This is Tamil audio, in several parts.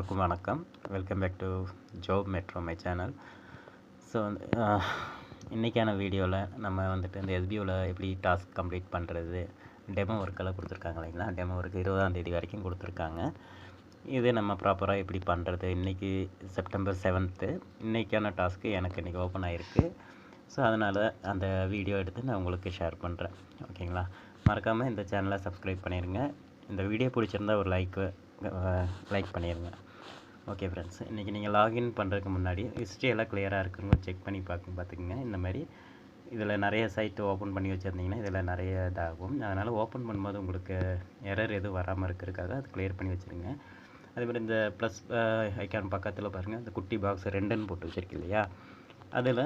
எல்லாருக்கும் வணக்கம். Welcome back to job metro my channel so வந்து இன்றைக்கான வீடியோவில் நம்ம வந்துட்டு இந்த எஸ்பியூவில் எப்படி டாஸ்க் கம்ப்ளீட் பண்ணுறது டெமோ ஒர்க்கெல்லாம் கொடுத்துருக்காங்க இல்லைங்களா? டெமோ ஒர்க் இருபதாம் தேதி வரைக்கும் கொடுத்துருக்காங்க. இது நம்ம ப்ராப்பராக எப்படி பண்ணுறது இன்றைக்கி செப்டம்பர் செவன்த்து இன்றைக்கான டாஸ்க்கு எனக்கு இன்றைக்கி ஓப்பன் ஆகிருக்கு ஸோ அதனால் அந்த வீடியோ எடுத்து நான் உங்களுக்கு ஷேர் பண்ணுறேன் ஓகேங்களா? மறக்காமல் இந்த சேனலை சப்ஸ்கிரைப் பண்ணிடுங்க இந்த வீடியோ பிடிச்சிருந்தா ஒரு லைக்கு லைக் பண்ணிடுங்க ஓகே ஃப்ரெண்ட்ஸ் இன்றைக்கி நீங்கள் லாகின் பண்ணுறதுக்கு முன்னாடி ஹிஸ்ட்ரி எல்லாம் கிளியராக இருக்குங்க செக் பண்ணி பார்க்க பார்த்துக்குங்க. இந்த மாதிரி இதில் நிறைய சைட்டு ஓப்பன் பண்ணி வச்சுருந்தீங்கன்னா இதில் நிறைய இதாகும். அதனால் ஓப்பன் பண்ணும்போது உங்களுக்கு எரர் எதுவும் வராமல் இருக்கிறதுக்காக அது கிளியர் பண்ணி வச்சுருங்க. அதேமாதிரி இந்த ப்ளஸ் ஐக்கான் பக்கத்தில் பாருங்கள் இந்த குட்டி பாக்ஸ் ரெண்டுன்னு போட்டு வச்சுருக்கு இல்லையா? அதில்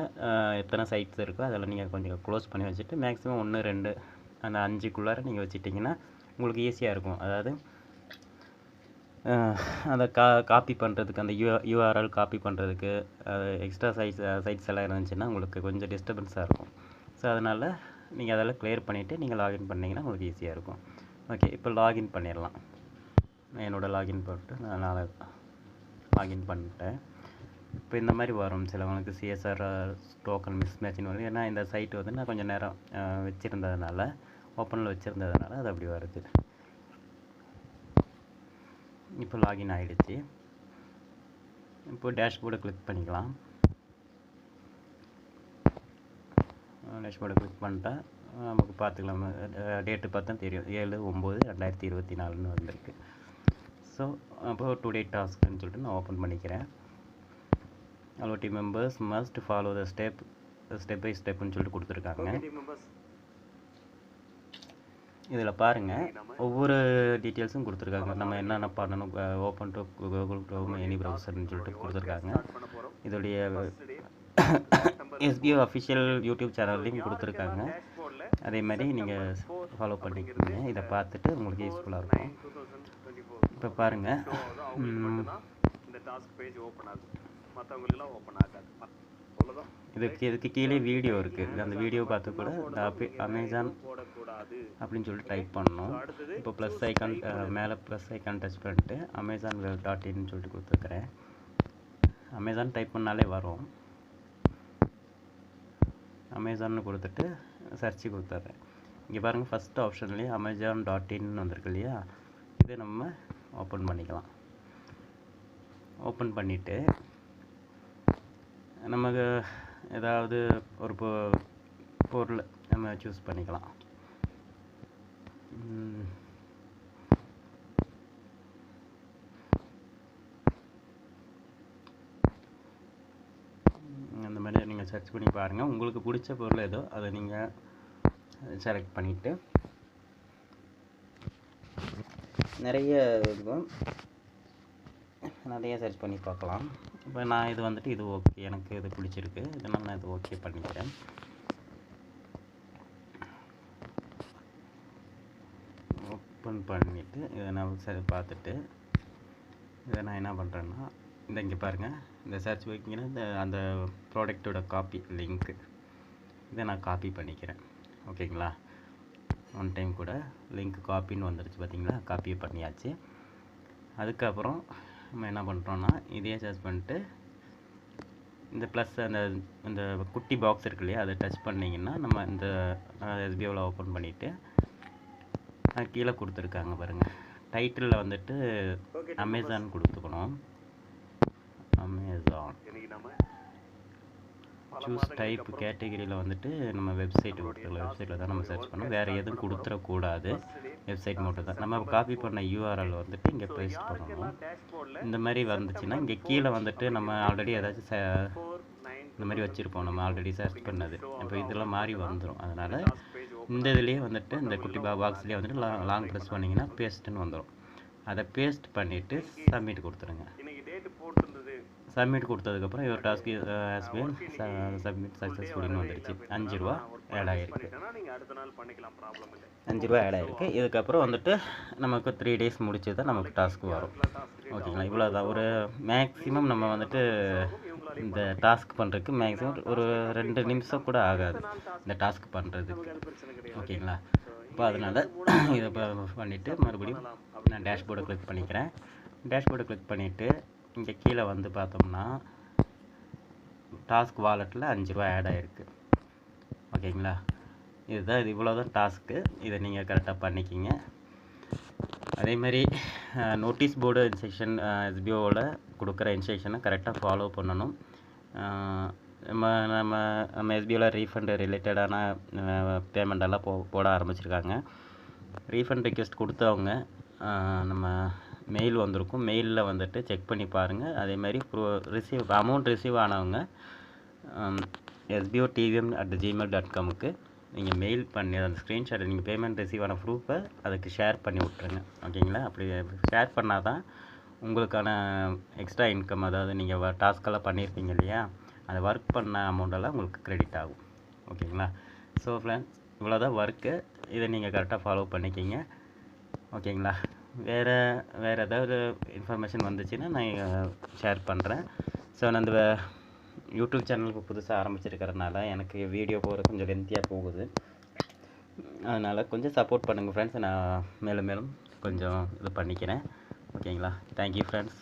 எத்தனை சைட்ஸ் இருக்கோ அதில் நீங்கள் கொஞ்சம் க்ளோஸ் பண்ணி வச்சுட்டு மேக்ஸிமம் ஒன்று ரெண்டு அந்த அஞ்சுக்குள்ளார நீங்கள் வச்சுட்டிங்கன்னா உங்களுக்கு ஈஸியாக இருக்கும். அதாவது அதை கா காப்பி பண்ணுறதுக்கு அந்த யூ யூஆர்எல் காப்பி பண்ணுறதுக்கு எக்ஸ்ட்ரா சைட்ஸ் சைட்ஸ் எல்லாம் இருந்துச்சுன்னா உங்களுக்கு கொஞ்சம் டிஸ்டர்பன்ஸாக இருக்கும். ஸோ அதனால் நீங்கள் அதெல்லாம் கிளியர் பண்ணிவிட்டு நீங்கள் லாகின் பண்ணிங்கன்னா உங்களுக்கு ஈஸியாக இருக்கும். ஓகே இப்போ லாகின் பண்ணிடலாம். என்னோடய லாகின் போட்டு நான் லாகின் பண்ணிட்டேன். இப்போ இந்த மாதிரி வரும். சிலவங்களுக்கு சிஎஸ்ஆர் டோக்கன் மிஸ் மேட்சின்னு வரும். ஏன்னா இந்த சைட்டு வந்து நான் கொஞ்சம் நேரம் வச்சுருந்ததுனால ஓப்பனில் வச்சுருந்ததுனால அது அப்படி வருது. இப்போ லாகின் ஆகிடுச்சு இப்போ டேஷ்போர்டை கிளிக் பண்ணிக்கலாம். டேஷ்போர்டை கிளிக் பண்ணிட்டா நமக்கு பார்த்துக்கலாம். டேட்டு பார்த்தா தெரியும். ஏழு ஒம்பது ரெண்டாயிரத்தி இருபத்தி நாலுன்னு வந்திருக்கு. ஸோ அப்போ டுடே டாஸ்க்குன்னு சொல்லிட்டு நான் ஓப்பன் பண்ணிக்கிறேன். Hello team members must follow the step step by ஸ்டெப்னு சொல்லிட்டு கொடுத்துருக்காங்க. இதில் பாருங்கள் ஒவ்வொரு டீட்டெயில்ஸும் கொடுத்துருக்காங்க. நம்ம என்னென்ன பண்ணணும் open to Google Chrome any ப்ரௌசர்னு சொல்லிட்டு கொடுத்துருக்காங்க. இதோடைய எஸ்பிஓ அஃபிஷியல் யூடியூப் சேனல்லையும் கொடுத்துருக்காங்க. அதே மாதிரி நீங்கள் ஃபாலோ பண்ணிக்கோங்க. இதை பார்த்துட்டு உங்களுக்கு யூஸ்ஃபுல்லாக இருக்கும். இப்போ பாருங்கள் இந்த டாஸ்க் பேஜ் ஓப்பன் ஆகும் மற்றவங்களுக்குலாம் ஓப்பன் ஆகாது. அவ்வளோதான் இதுக்கு இதுக்கு கீழே வீடியோ இருக்குது அந்த வீடியோ பார்த்து கூட இந்த அப்பி அமேசான் அப்படின்னு சொல்லிட்டு டைப் பண்ணணும். இப்போ ப்ளஸ் ஐக்கான் மேலே ப்ளஸ் ஐக்கான் டச் பண்ணிட்டு அமேசான் வெப் டாட் இன்னு சொல்லிட்டு கொடுத்துருக்குறேன். அமேசான் டைப் பண்ணாலே வரும். அமேசான்னு கொடுத்துட்டு சர்ச்சு கொடுத்துட்றேன் இங்கே பாருங்கள் ஃபஸ்ட் ஆப்ஷன்லேயே அமேசான் டாட் இன் வந்திருக்கு இல்லையா? இது நம்ம ஓப்பன் பண்ணிக்கலாம். ஓப்பன் பண்ணிவிட்டு நமக்கு ஏதாவது ஒரு பொ பொருள் நம்ம சூஸ் பண்ணிக்கலாம். அந்த மாதிரி நீங்கள் சர்ச் பண்ணி பாருங்கள் உங்களுக்கு பிடிச்ச பொருள் ஏதோ அதை நீங்கள் செலக்ட் பண்ணிவிட்டு நிறைய இருக்கும். நிறைய சர்ச் பண்ணி பார்க்கலாம். இப்போ நான் இது வந்துட்டு இது ஓகே எனக்கு இது பிடிச்சிருக்கு. இதனால் நான் இது ஓகே பண்ணிக்கிறேன். ஓப்பன் பண்ணிவிட்டு இதை நான் சரி பார்த்துட்டு இதை நான் என்ன பண்ணுறேன்னா இந்த இங்கே பாருங்கள் இந்த சர்ச் வைக்கிங்கன்னா இந்த அந்த ப்ராடக்டோட காப்பி லிங்க்கு இதை நான் காப்பி பண்ணிக்கிறேன். ஓகேங்களா ஒன் டைம் கூட லிங்க் காப்பின்னு வந்துடுச்சு பார்த்தீங்களா காப்பியை பண்ணியாச்சு. அதுக்கப்புறம் நம்ம என்ன பண்ணுறோன்னா இதையே சர்ச் பண்ணிட்டு இந்த ப்ளஸ் அந்த இந்த குட்டி பாக்ஸ் இருக்கு இல்லையா அதை டச் பண்ணிங்கன்னா நம்ம இந்த எஸ்பிஓவில் ஓப்பன் பண்ணிவிட்டு கீழே கொடுத்துருக்காங்க பாருங்கள் டைட்டிலில் வந்துட்டு அமேசான் கொடுத்துக்கணும். அமேசான் சூஸ் டைப் கேட்டகிரியில் வந்துட்டு நம்ம வெப்சைட் கொடுத்துருக்கலாம் வெப்சைட்டில் தான் நம்ம சர்ச் பண்ணோம். வேறு எதுவும் கொடுத்துடக்கூடாது. வெப்சைட் மட்டும் தான். நம்ம காப்பி பண்ண யூஆர்எல் வந்துட்டு இங்கே பேஸ்ட் பண்ணணும். இந்த மாதிரி வந்துச்சுன்னா இங்கே கீழே வந்துட்டு நம்ம ஆல்ரெடி ஏதாச்சும் இந்த மாதிரி வச்சுருப்போம். நம்ம ஆல்ரெடி சர்ச் பண்ணது. இப்போ இதெல்லாம் மாறி வந்துடும் அதனால் இந்த இதுலேயே வந்துட்டு இந்த குட்டி பா பாக்ஸ்லேயே வந்துட்டு லாங் லாங் ப்ரெஸ் பண்ணிங்கன்னா பேஸ்ட்டுன்னு வந்துடும் அதை பேஸ்ட் பண்ணிவிட்டு சப்மிட் கொடுத்துருங்க. சப்மிட் கொடுத்ததுக்கப்புறம் இவர் டாஸ்க் ஹாஸ் பீன் சப்மிட் சக்ஸஸ்ஃபுல்னு வந்துடுச்சு அஞ்சு ரூபா. ஆட் ஆகிருக்கு. அஞ்சு ரூபா ஆட் ஆகிருக்கு. இதுக்கப்புறம் வந்துட்டு நமக்கு த்ரீ டேஸ் முடிச்சு தான் நமக்கு டாஸ்க் வரும். ஓகேங்களா இவ்வளோ தான். ஒரு மேக்ஸிமம் நம்ம வந்துட்டு இந்த டாஸ்க் பண்ணுறதுக்கு மேக்ஸிமம் ஒரு ரெண்டு நிமிஷம் கூட ஆகாது. இந்த டாஸ்க் பண்ணுறதுக்கு ஓகேங்களா இப்போ அதனால் இதை பண்ணிவிட்டு மறுபடியும் நான் டேஷ்போர்டை கிளிக் பண்ணிக்கிறேன். டேஷ்போர்டை கிளிக் பண்ணிவிட்டு இங்கே கீழே வந்து பார்த்தோம்னா டாஸ்க் வாலெட்டில் அஞ்சு ரூபா ஆட் ஆகிருக்கு ஓகேங்களா? இதுதான் இது இவ்வளோ தான் டாஸ்க்கு இதை நீங்கள் கரெக்டாக பண்ணிக்கிங்க. அதே மாதிரி நோட்டீஸ் போர்டு இன்ஸ்ட்ரக்ஷன் எஸ்பிஓவில் கொடுக்குற இன்ஸ்ட்ரக்ஷனை கரெக்டாக ஃபாலோ பண்ணணும். நம்ம நம்ம நம்ம எஸ்பிஓவில் ரீஃபண்டு ரிலேட்டடான பேமெண்ட் எல்லாம் போ போட ஆரம்பிச்சிருக்காங்க. ரீஃபண்ட் ரிக்வெஸ்ட் கொடுத்தவங்க நம்ம மெயில் வந்திருக்கும். மெயிலில் வந்துட்டு செக் பண்ணி பாருங்கள் அதே மாதிரி ரிசீவ் அமௌண்ட் ரிசீவ் ஆனவங்க SBO TVM at Gmail dot காமுக்கு நீங்கள் மெயில் பண்ணி அந்த ஸ்க்ரீன்ஷாட் நீங்கள் பேமெண்ட் ரிசீவ் ஆன ப்ரூஃபை அதுக்கு ஷேர் பண்ணி விட்ருங்க ஓகேங்களா அப்படி ஷேர் பண்ணால் தான் உங்களுக்கான எக்ஸ்ட்ரா இன்கம் அதாவது நீங்கள் டாஸ்க்கெல்லாம் பண்ணியிருப்பீங்க இல்லையா? அந்த ஒர்க் பண்ண அமௌண்ட்டெல்லாம் உங்களுக்கு கிரெடிட் ஆகும். ஓகேங்களா ஸோ ஃப்ரெண்ட்ஸ் இவ்வளோதான் ஒர்க்கு இதை நீங்கள் கரெக்டாக ஃபாலோ பண்ணிக்கிங்க. ஓகேங்களா வேறு வேறு ஏதாவது இன்ஃபர்மேஷன் வந்துச்சுன்னா நான் ஷேர் பண்ணுறேன் ஸோ நான் அந்த யூடியூப் சேனலுக்கு புதுசாக ஆரம்பிச்சிருக்கிறதுனால எனக்கு வீடியோ போகிறது கொஞ்சம் லென்த்தியாக போகுது. அதனால் கொஞ்சம் சப்போர்ட் பண்ணுங்கள் ஃப்ரெண்ட்ஸ் நான் மேலும் மேலும் கொஞ்சம் இது பண்ணிக்கிறேன். ஓகேங்களா தேங்க்யூ ஃப்ரெண்ட்ஸ்